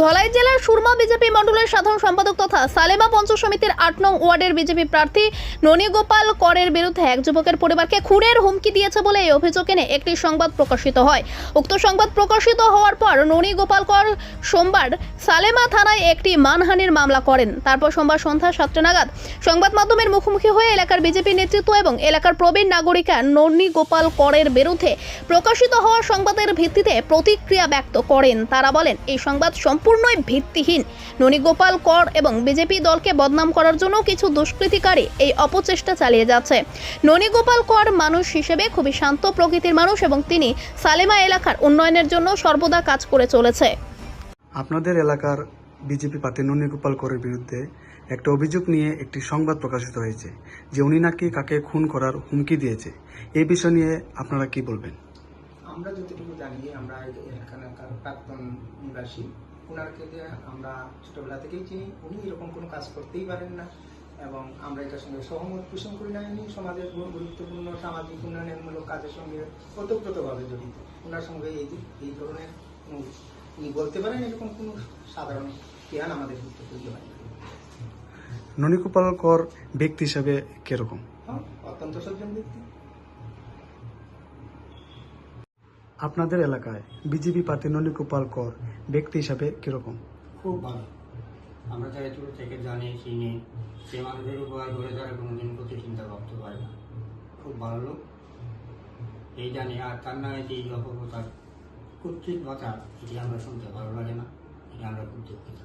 ধলাই জেলার সুরমা বিজেপি মণ্ডলের সাধারণ সম্পাদক তথা সালেমা পঞ্চ সমিতির আট নং ওয়ার্ডের বিজেপি প্রার্থী ননীগোপাল করের বিরুদ্ধে এক যুবকের পরিবারকে খুনের হুমকি দিয়েছে বলে এই অভিযোগ এনে একটি সংবাদ প্রকাশিত হয়। উক্ত সংবাদ প্রকাশিত হওয়ার পর ননীগোপাল কর সোমবার সালেমা থানায় একটি মানহানির মামলা করেন। তারপর সোমবার সন্ধ্যা সাতটা নাগাদ সংবাদ মাধ্যমের মুখোমুখি হয়ে এলাকার বিজেপি নেতৃত্ব এবং এলাকার প্রবীণ নাগরিকা ননী গোপাল করের বিরুদ্ধে প্রকাশিত হওয়া সংবাদের ভিত্তিতে প্রতিক্রিয়া ব্যক্ত করেন। তারা বলেন, এই সংবাদ সম্পূর্ণই ভিত্তিহীন। ননী গোপাল কর এবং বিজেপি দলকে বদনাম করার জন্য কিছু দুষ্কৃতিকারী এই অপচেষ্টা চালিয়ে যাচ্ছে। ননী গোপাল কর মানুষ হিসেবে খুবই শান্ত প্রকৃতির মানুষ এবং তিনি সালেমা এলাকার উন্নয়নের জন্য সর্বদা কাজ করে চলেছে। আপনাদের এলাকার বিজেপি প্রার্থী নন্দীগোপাল করের বিরুদ্ধে একটা অভিযোগ নিয়ে একটি সংবাদ প্রকাশিত হয়েছে যে উনি নাকি কাকে খুন করার হুমকি দিয়েছে। এই বিষয় নিয়ে আপনারা কি বলবেন? আমরা যতটুকু জানি আমরা এই এলাকার প্রাক্তন নিবাসী। ওনারকে যে আমরা ছোটবেলা থেকেই চিনি। উনি এরকম কোনো কাজ করতেই পারেন না। এবং আমরা এটার সঙ্গে সহমত পোষণ করি না। ইনি সমাজের গুরুত্বপূর্ণ সামাজিক উন্নয়নমূলক কাজের সঙ্গে ওতপ্রোতভাবে জড়িত। ওনার সঙ্গে এই এই ধরনের উনি বলতে পারেন এরকম কোনো সাধারণ জ্ঞান আমাদের ক্ষেত্রে তৈরি হয় না। ননীগোপাল কর ব্যক্তি হিসাবে কীরকম? হ্যাঁ, অত্যন্ত সজ্জন ব্যক্তি। আপনাদের এলাকায় বিজেপি প্রার্থী ননীগোপাল কর ব্যক্তি হিসাবে কীরকম? খুব ভালো। আমরা যারা ছোট থেকে জানি, চিনি। সে মানুষের উপকার করে তারা কোনোদিন প্রতি চিন্তা ভাবতে পারে না। খুব ভালো লোক। এই জানি, আর তার নামে যে অপপ্রচার কুৎসিত কথা এটি আমরা শুনতে ভালো লাগে না। এটি আমরা খুব দুঃখিত।